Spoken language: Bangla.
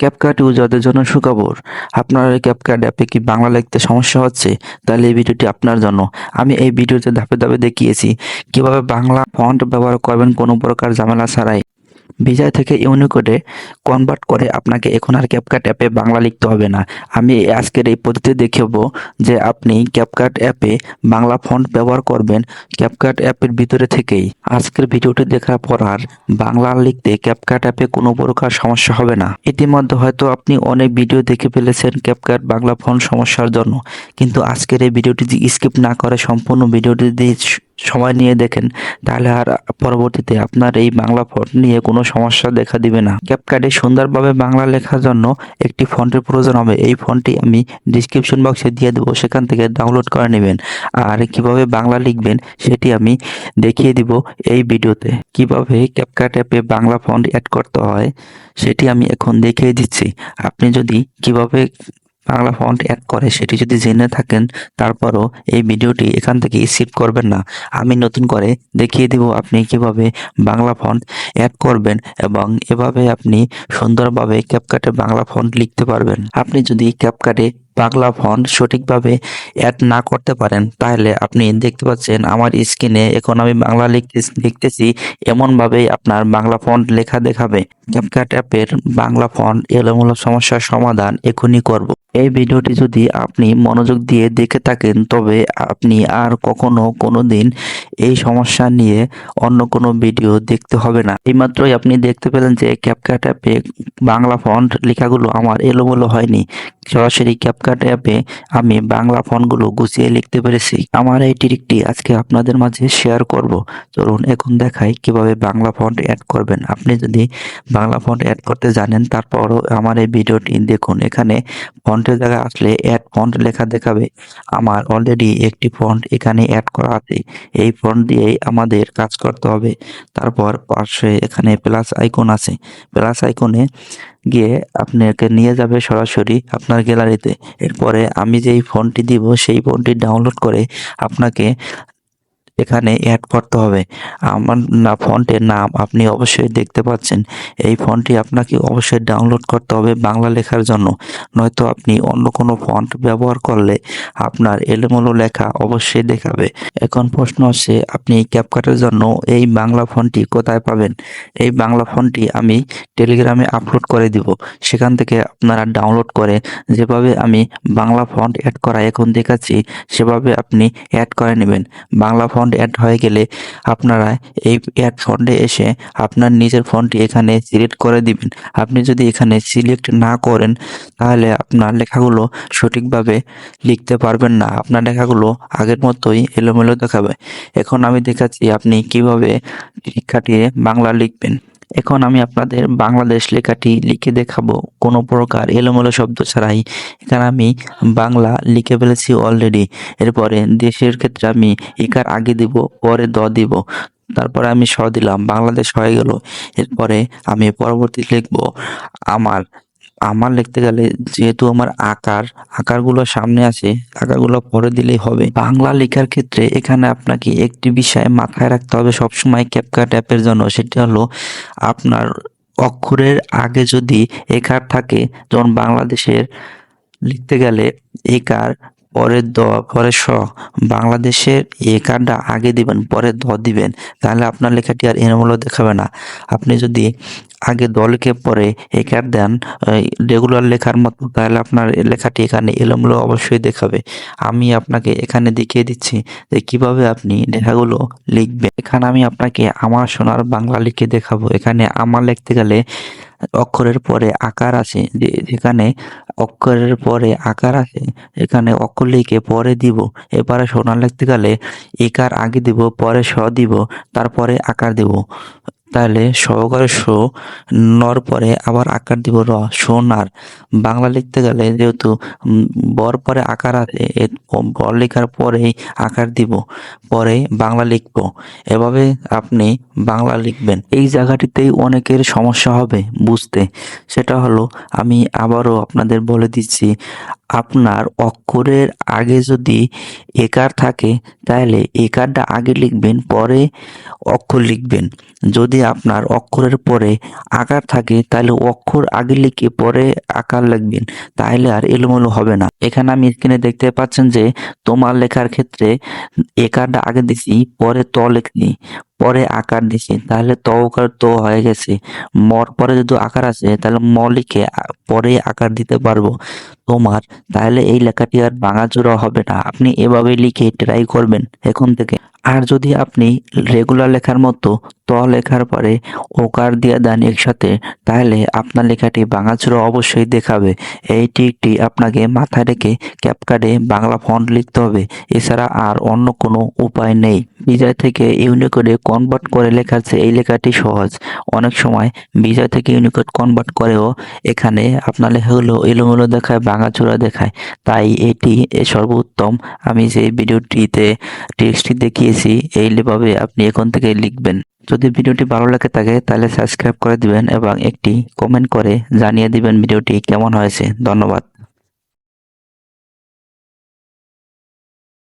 ক্যাপকাট ইউজারদের জন্য সুখবর। আপনার ক্যাপকাট অ্যাপে কি বাংলা লিখতে সমস্যা হচ্ছে? তাহলে এই ভিডিওটি আপনার জন্য। আমি এই ভিডিওতে ধাপে ধাপে দেখিয়েছি। কীভাবে বাংলা ফন্ট ব্যবহার করবেন কোনো প্রকার ঝামেলা ছাড়াই। বিজয় থেকে ইউনিকোডে কনভার্ট করে আপনাকে এখন আর ক্যাপকাট অ্যাপে বাংলা লিখতে হবে না। আমি আজকের এই পদ্ধতি দেখাবো যে আপনি ক্যাপকাট অ্যাপে বাংলা ফন্ট ব্যবহার করবেন ক্যাপকাট অ্যাপের ভিতরে থেকেই। আজকের ভিডিওটি দেখার পর আর বাংলা লিখতে ক্যাপকাট অ্যাপে কোনো প্রকার সমস্যা হবে না। ইতিমধ্যে হয়তো আপনি অনেক ভিডিও দেখে ফেলেছেন ক্যাপকাট বাংলা ফন্ট সমস্যার জন্য। কিন্তু আজকের এই ভিডিওটি স্কিপ না করে, সম্পূর্ণ ভিডিওটি দিয়ে সময় নিয়ে দেখেন, তাহলে আর পরবর্তীতে আপনার এই বাংলা ফন্ট নিয়ে কোনো সমস্যা দেখা দিবে না। ক্যাপকাটে সুন্দরভাবে বাংলা লেখার জন্য একটি ফন্টের প্রয়োজন হবে। এই ফন্টটি আমি ডিসক্রিপশন বক্সে দিয়ে দেবো, সেখান থেকে ডাউনলোড করে নেবেন। আর কীভাবে বাংলা লিখবেন, সেটি আমি দেখিয়ে দিব এই ভিডিওতে। কীভাবে ক্যাপকাট অ্যাপে বাংলা ফন্ট অ্যাড করতে হয়, সেটি আমি এখন দেখিয়ে দিচ্ছি। আপনি যদি কীভাবে বাংলা ফন্ট অ্যাড করে সেটি যদি জেনে থাকেন, তারপরও এই ভিডিওটি এখান থেকে স্কিপ করবেন না। আমি নতুন করে দেখিয়ে দিব আপনি কীভাবে বাংলা ফন্ট অ্যাড করবেন এবং এভাবে আপনি সুন্দরভাবে ক্যাপকাটে বাংলা ফন্ট লিখতে পারবেন। আপনি যদি ক্যাপকাটে বাংলা ফন্ট সঠিকভাবে অ্যাড না করতে পারেন, তাহলে আপনি দেখতে পাচ্ছেন আমার স্ক্রিনে এখন আমি বাংলা লিখতে, লিখতেছি, এমনভাবেই আপনার বাংলা ফন্ট লেখা দেখাবে। ক্যাপকাট অ্যাপের বাংলা ফন্ট এলোমেলো সমস্যার সমাধান এখনই করব। এই ভিডিওটি যদি আপনি মনোযোগ দিয়ে দেখে থাকেন, তবে আপনি আর কখনো কোনো দিন এই সমস্যা নিয়ে অন্য কোনো ভিডিও দেখতে হবে না। এইমাত্রই আপনি দেখতে পেলেন যে ক্যাপকাট অ্যাপে বাংলা ফন্ট লেখাগুলো আমার এলোমেলো হয়নি। সরাসরি ক্যাপকাট অ্যাপে আমি বাংলা ফন্টগুলো গুছিয়ে লিখতে পেরেছি। আমার এই ট্রিকটি আজকে আপনাদের মাঝে শেয়ার করব। চলুন এখন দেখাই কীভাবে বাংলা ফন্ট অ্যাড করবেন। আপনি যদি বাংলা ফন্ট অ্যাড করতে জানেন, তারপরও আমার এই ভিডিওটি দেখুন। এখানে ফন্টের জায়গায় আসলে অ্যাড ফন্ট লেখা দেখাবে। আমার অলরেডি একটি ফন্ট এখানে অ্যাড করা আছে। এই ফন্ট দিয়েই আমাদের কাজ করতে হবে। তারপর পাশে এখানে প্লাস আইকন আছে। প্লাস আইকনে গিয়ে আপনাকে নিয়ে যাবে সরাসরি আপনার গ্যালারিতে এরপরে আমি যেই ফোনটি দিব, সেই ফোনটি ডাউনলোড করে আপনাকে এখানে অ্যাড করতে হবে। আমার না ফন্টের নাম আপনি অবশ্যই দেখতে পাচ্ছেন। এই ফন্টটি আপনাকে অবশ্যই ডাউনলোড করতে হবে বাংলা লেখার জন্য। নয়তো আপনি অন্য কোনো ফন্ট ব্যবহার করলে আপনার এলোমেলো লেখা অবশ্যই দেখাবে। এখন প্রশ্ন হচ্ছে আপনি ক্যাপকাটের জন্য এই বাংলা ফন্টটি কোথায় পাবেন? এই বাংলা ফন্টটি আমি টেলিগ্রামে আপলোড করে দিব। সেখান থেকে আপনারা ডাউনলোড করে যেভাবে আমি বাংলা ফন্ট অ্যাড করা এখন দেখাচ্ছি, সেভাবে আপনি অ্যাড করে নেবেন। বাংলা ফন্ট অ্যাড হয়ে গেলে আপনারা এই অ্যাড ফন্টে এসে আপনার নিজের ফন্টটি এখানে সিলেক্ট করে দিবেন। আপনি যদি এখানে সিলেক্ট না করেন, তাহলে আপনার লেখাগুলো সঠিকভাবে লিখতে পারবেন না। আপনার লেখাগুলো আগের মতোই এলোমেলো দেখাবে। এখন আমি দেখাচ্ছি আপনি কীভাবে শিক্ষাটি বাংলা লিখবেন। এখন আমি আপনাদের বাংলাদেশ লেখাটি লিখে দেখাবো। কোনো প্রকার এলোমেলো শব্দ ছাড়াই এখানে আমি বাংলা লিখে ফেলেছি অলরেডি এরপরে দেশের ক্ষেত্রে আমি একার আগে দিব, পরে দ দিব। তারপরে আমি স দিলাম, বাংলাদেশ হয়ে গেল। এরপরে আমি পরবর্তী লিখব, আমার আমার লিখতে গেলে যেহেতু আমার আকার, আকারগুলো সামনে আছে, আকারগুলো পরে দিলেই হবে। বাংলা লেখার ক্ষেত্রে এখানে আপনাকে একটি বিষয় মাথায় রাখতে হবে সবসময় ক্যাপকাট অ্যাপের জন্য, সেটি হলো আপনার অক্ষরের আগে যদি একার থাকে, যেমন বাংলাদেশের লিখতে গেলে একার পরে দ পরে স, বাংলাদেশের একারটা আগে দিবেন পরে দ দিবেন, তাহলে আপনার লেখাটি আর এলোমেলো দেখাবে না। আপনি যদি আগে দলকে পরে একার দেন রেগুলার লেখার মতো, তাহলে আপনার লেখাটি এখানে এলোমেলো অবশ্যই দেখাবে। আমি আপনাকে এখানে দেখিয়ে দিচ্ছি যে কীভাবে আপনি লেখাগুলো লিখবেন। এখানে আমি আপনাকে আমার সোনার বাংলা লিখে দেখাবো। এখানে আমার লিখতে গেলে অক্ষরের পরে আকার আছে, যে যেখানে অক্ষরের পরে আকার আছে, এখানে অক্ষর লিখে পরে দিব। এবারে সোনা লিখতে গেলে একার আগে দিব, পরে স দিব, তারপরে আকার দিব। তাহলে সহকারে সো নর পরে আবার আকার দিব র সোনার বাংলা লিখতে গেলে যেহেতু বর পরে আকার আছে বর লেখার পরেই আকার দিব, পরে বাংলা লিখব। এভাবে আপনি বাংলা লিখবেন। এই জায়গাটিতেই অনেকের সমস্যা হবে বুঝতে। সেটা হলো, আমি আবারও আপনাদের বলে দিচ্ছি আপনার অক্ষরের আগে যদি একার থাকে, তাহলে একারটা আগে লিখবেন, পরে অক্ষর লিখবেন। যদি আপনার অক্ষরের পরে আকার থাকে, তাহলে অক্ষর আগে লিখে পরে আকার লিখবেন, তাহলে আর এলোমেলো হবে না। এখানে আমি স্ক্রিনে দেখতে পাচ্ছেন যে, তোমার লেখার ক্ষেত্রে একারটা আগে দিছি, পরে ত লিখছি। পরে আকার দিছি তাহলে ত ওকার তো হয়ে গেছে। মর পরে যদি আকার আছে তাহলে ম লিখে পরে আকার দিতে পারব। তোমার, তাহলে এই লেখাটি আর ভাঙাচোরা হবে না। আপনি এভাবে লিখে ট্রাই করবেন এখন থেকে। আর যদি আপনি রেগুলার লেখার মতো ত লেখার পরে ওকার দিয়ে দেন একসাথে, তাহলে আপনার লেখাটি ভাঙাচোরা অবশ্যই দেখাবে। এই ট্রিকটি আপনাকে মাথায় রেখে ক্যাপকার্ডে বাংলা ফন্ট লিখতে হবে। এছাড়া আর অন্য কোনো উপায় নেই। বিজয় থেকে ইউনিকোডে কনভার্ট করে লেখার চেয়ে এই লেখাটি সহজ। অনেক সময় বিজয় থেকে ইউনিকোড কনভার্ট করেও এখানে আপনার লেখাগুলো এলোমেলো দেখায় ভাঙাচোরা দেখায়। তাই এটি সর্বোত্তম। আমি যে ভিডিওটিতে টেক্সটটি দেখিয়েছি এইভাবে আপনি এখন থেকে লিখবেন। যদি ভিডিওটি ভালো লাগে থাকে, তাহলে সাবস্ক্রাইব করে দিবেন এবং একটি কমেন্ট করে জানিয়ে দিবেন ভিডিওটি কেমন হয়েছে। ধন্যবাদ।